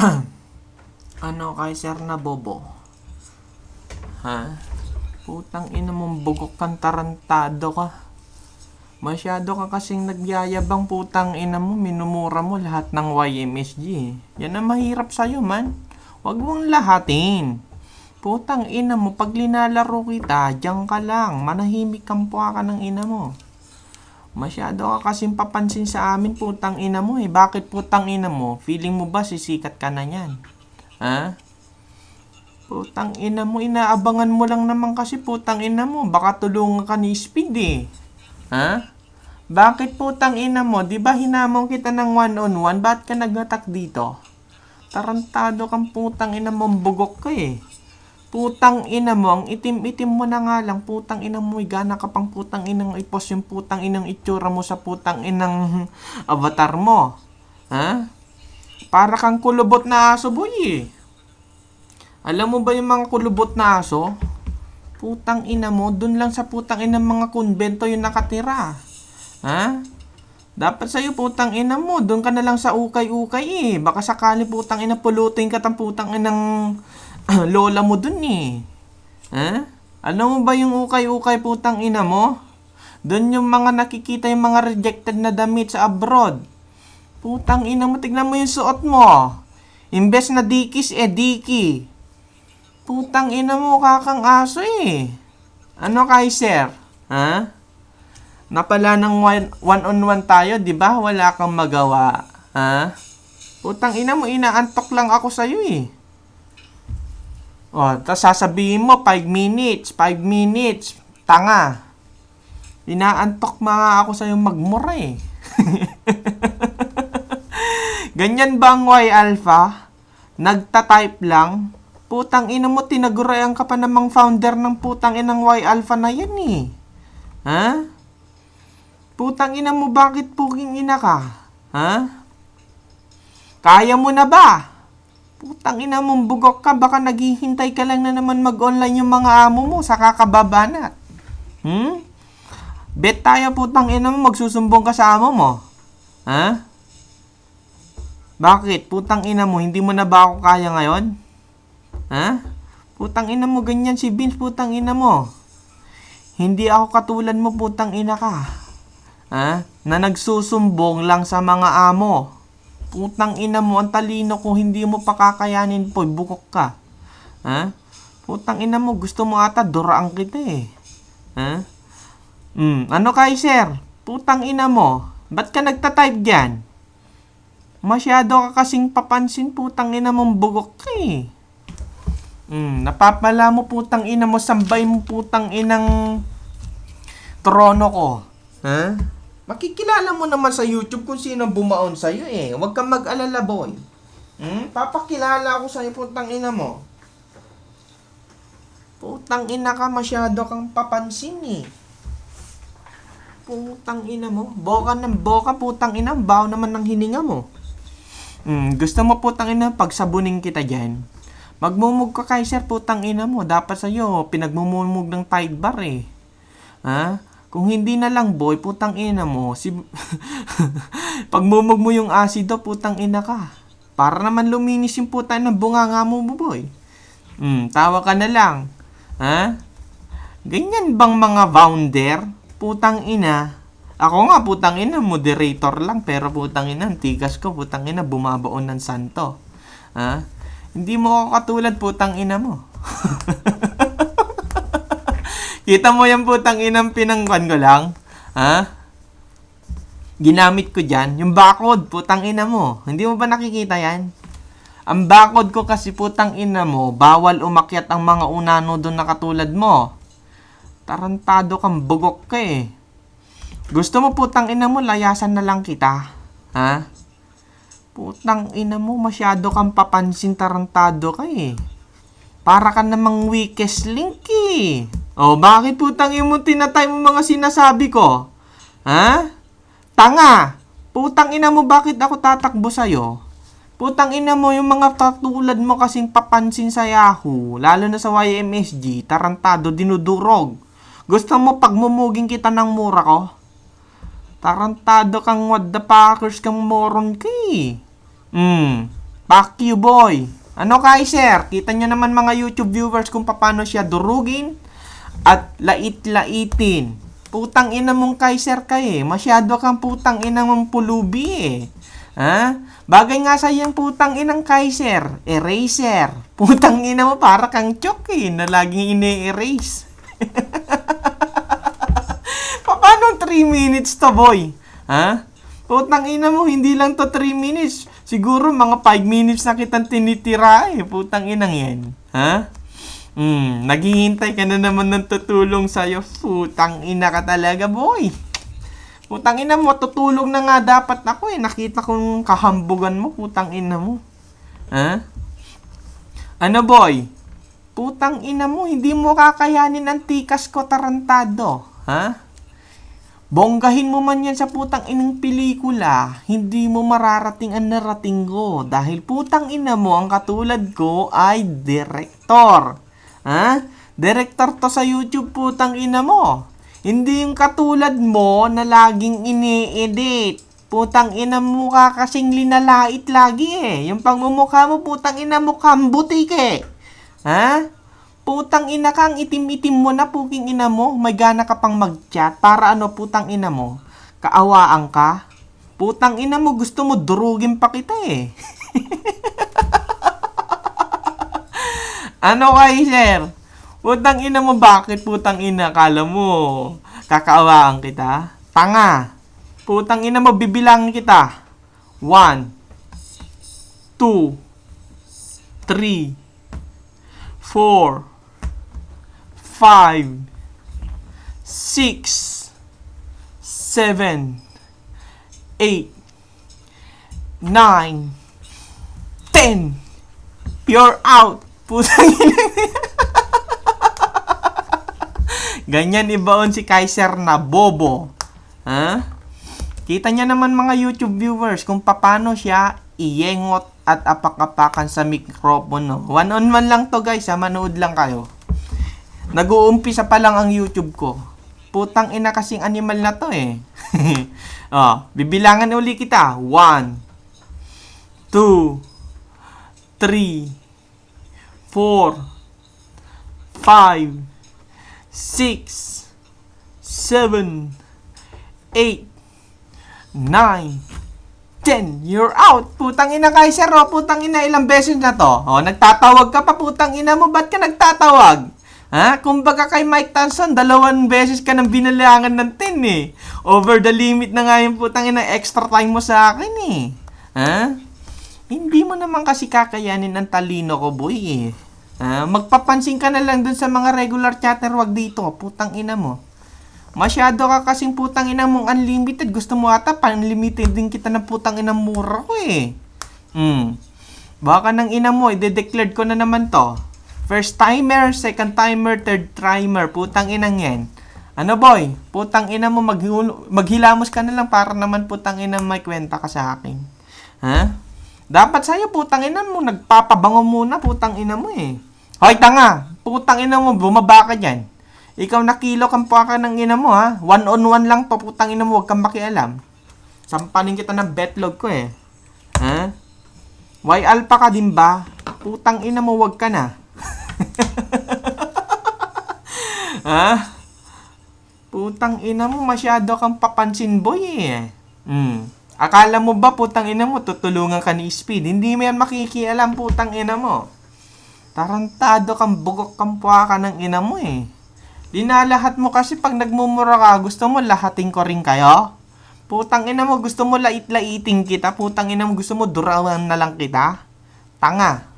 ano kay Sir na bobo? Ha? Putang ina mong bugok kang tarantado ka. Masyado ka kasing nagyayabang putang ina mo, minumura mo lahat ng YMSG. Yan ang mahirap sa'yo man. Huwag mong lahatin. Putang ina mo, pag linalaro kita, diyan ka lang. Manahimik kang puha ka ng ina mo. Masyado ka kasing papansin sa amin, putang ina mo eh. Bakit putang ina mo? Feeling mo ba sisikat ka na yan? Ha? Putang ina mo, inaabangan mo lang naman kasi putang ina mo. Baka tulungan ka ni Speed eh. Ha? Bakit putang ina mo? Di ba hinamon kita ng one-on-one? Ba't ka nag-attack dito? Tarantado kang putang ina mo, bugok ka eh. Putang ina mo, ang itim-itim mo na nga lang, putang ina mo, gana ka pang putang inang ipos yung putang inang itsura mo sa putang inang avatar mo. Ha? Para kang kulubot na aso, boy eh. Alam mo ba yung mga kulubot na aso? Putang ina mo, dun lang sa putang ina mga konbento yung nakatira. Ha? Dapat sa'yo putang ina mo, dun ka na lang sa ukay-ukay eh. Baka sakali putang ina pulutin ka tang putang inang lola mo dun eh. Ha? Alam mo ba yung ukay-ukay putang ina mo? Dun yung mga nakikita yung mga rejected na damit sa abroad. Putang ina mo, tignan mo yung suot mo. Imbes na dikis, eh diki. Putang ina mo, kakang aso eh. Ano kay sir? Ha? Napala ng one, one-on-one tayo, di ba? Wala kang magawa. Ha? Putang ina mo, inaantok lang ako sa'yo eh. O, tapos sasabihin mo, 5 minutes, 5 minutes. Tanga. Inaantok mga ako sa'yo magmura eh. Ganyan ba ang Y Alpha? Nagta-type lang? Putang ina mo, tinagurayan ka pa namang founder ng putang inang Y Alpha na yan eh. Ha? Putang ina mo, bakit puking ina ka? Ha? Kaya mo na ba? Putang ina mong bugok ka, baka naghihintay ka lang na naman mag-online yung mga amo mo sa kakababanat. Hmm? Bet tayo putang ina mo, magsusumbong ka sa amo mo. Ha? Bakit? Putang ina mo, hindi mo na ba ako kaya ngayon? Ha? Putang ina mo, ganyan si Vince, putang ina mo. Hindi ako katulad mo, putang ina ka. Ha? Na nagsusumbong lang sa mga amo. Putang ina mo, ang talino ko, hindi mo pa kakayanin po, bukok ka. Ha? Putang ina mo, gusto mo ata, duraan kita eh. Ha? Hmm, ano kay sir? Putang ina mo, ba't ka nagta-type dyan? Masyado ka kasing papansin, putang ina mong bugok ka eh. Hmm, napapala mo putang ina mo, sambay mo putang inang trono ko. Ha? Makikilala mo naman sa YouTube kung sino bumaon sa'yo eh. Huwag kang mag-alala, boy. Hmm? Papakilala ako sa'yo, putang ina mo. Putang ina ka, masyado kang papansin eh. Putang ina mo. Boka ng boka, putang ina. Baw naman ng hininga mo. Hmm, gusto mo putang ina, pagsabunin kita dyan. Magmumug ka kay sir, putang ina mo. Dapat sa'yo, pinagmumumug ng Tide Bar eh. Ha? Kung hindi na lang boy, putang ina mo, si... Pagmumug mo yung asido, putang ina ka. Para naman luminis yung putang ng bunganga mo, boy. Hmm, tawa ka na lang. Ha? Ganyan bang mga founder? Putang ina. Ako nga, putang ina, moderator lang. Pero putang ina, tigas ko, putang ina, bumabaon ng santo. Ha? Hindi mo ako katulad, putang ina mo. Kita mo yung putang inang pinangkwan ko lang? Ha? Ginamit ko dyan. Yung barcode, putang ina mo. Hindi mo ba nakikita yan? Ang barcode ko kasi putang ina mo, bawal umakyat ang mga unano doon na katulad mo. Tarantado kang bugok ka eh. Gusto mo putang ina mo, layasan na lang kita. Ha? Putang ina mo, masyado kang papansin tarantado ka eh. Para ka namang weakest link eh. Oh, bakit putang ina mo tinatay mo mga sinasabi ko? Ha? Tanga! Putang ina mo, bakit ako tatakbo sa'yo? Putang ina mo, yung mga katulad mo kasing papansin sa Yahoo, lalo na sa YMSG, tarantado, dinudurog. Gusto mo pagmumuging kita ng mura ko? Tarantado kang what the packers kang moron ka eh. Hmm. Fuck you, boy. Ano Kaiser? Kita nyo naman mga YouTube viewers kung paano siya durugin at lait-laitin. Putang ina mong Kaiser ka eh. Masyado kang putang ina mong pulubi eh. Ha? Bagay nga sa yung putang inang Kaiser. Eraser. Putang ina mo para kang chok eh, na laging ine-erase. Paano 3 minutes to, boy? Ha? Putang ina mo, hindi lang to 3 minutes. Siguro mga 5 minutes na kitang tinitira eh. Putang inang yan. Ha? Hmm, naghihintay ka na naman ng tutulong sa'yo. Putang ina ka talaga, boy. Putang ina mo, tutulong na nga dapat ako eh. Nakita kong kahambugan mo, putang ina mo. Ha? Ano, boy? Putang ina mo, hindi mo kakayanin ang tikas ko tarantado. Ha? Bonggahin mo man yan sa putang inang pelikula, hindi mo mararating ang narating ko. Dahil putang ina mo, ang katulad ko ay direktor. Ha? Direktor to sa YouTube, putang ina mo. Hindi yung katulad mo na laging ini-edit. Putang ina mo ka kasing linalait lagi eh. Yung pangmumukha mo, putang ina mo kambutik eh. Ha? Putang ina ka, ang itim-itim mo na, puking ina mo. May gana ka pang mag-chat. Para ano, putang ina mo? Kaawaan ka? Putang ina mo, gusto mo durugin pa kita eh. ano kay sir? Putang ina mo, bakit putang ina? Kala mo, kakaawaan kita? Tanga. Putang ina mo, bibilangin kita. One. Two. Three. Four. 5, 6, 7, 8, 9, 10. You're out. Putang Ganyan ibaon si Kaiser na bobo. Ha? Kita niya naman mga YouTube viewers kung paano siya iyengot at apakapakan sa mikropono. One on one lang to guys ha, manood lang kayo. Nag-uumpisa pa lang ang YouTube ko. Putang ina kasing animal na to eh. oh, bibilangan uli kita. 1 2 3 4 5 6 7 8 9 10, you're out. Putang ina Kaiser, oh. Putang ina, ilang beses na to. Oh, nagtatawag ka pa, putang ina mo. Ba't ka nagtatawag? Ha? Kumbaga kay Mike Tyson, dalawang beses ka nang binalangan ng 10 eh. Over the limit na nga yung putang ina extra time mo sa akin eh. Ha? Hindi mo naman kasi kakayanin ang talino ko, boy eh. Ha? Magpapansin ka na lang dun sa mga regular chatter, wag dito. Putang ina mo. Masyado ka kasing putang ina mong unlimited. Gusto mo ata, unlimited din kita ng putang ina mura ko eh. Hmm. Baka nang ina mo, ide-declared ko na naman to. First timer, second timer, third timer. Putang inang yan. Ano boy? Putang ina mo, maghul- maghilamos ka na lang para naman putang ina may kwenta ka sa akin. Ha? Dapat sa'yo, putang ina mo, nagpapabango muna, putang ina mo eh. Hoy, tanga! Putang ina mo, bumaba ka dyan. Ikaw nakilo kang pa ka ng ina mo ha. One on one lang to, putang ina mo, huwag kang makialam. Sampanin kita ng betlog ko eh. Ha? Why alpha ka din ba? Putang ina mo, wag ka na. ha? Putang ina mo, masyado kang papansin boy eh. Hmm. Akala mo ba putang ina mo, tutulungan ka ni Speed? Hindi mo yan makikialam putang ina mo. Tarantado kang bugok kang puwa ka ng ina mo eh. Dinalahat mo kasi pag nagmumura ka, gusto mo lahating ko rin kayo? Putang ina mo, gusto mo lait-laiting kita? Putang ina mo, gusto mo durawan na lang kita? Tanga.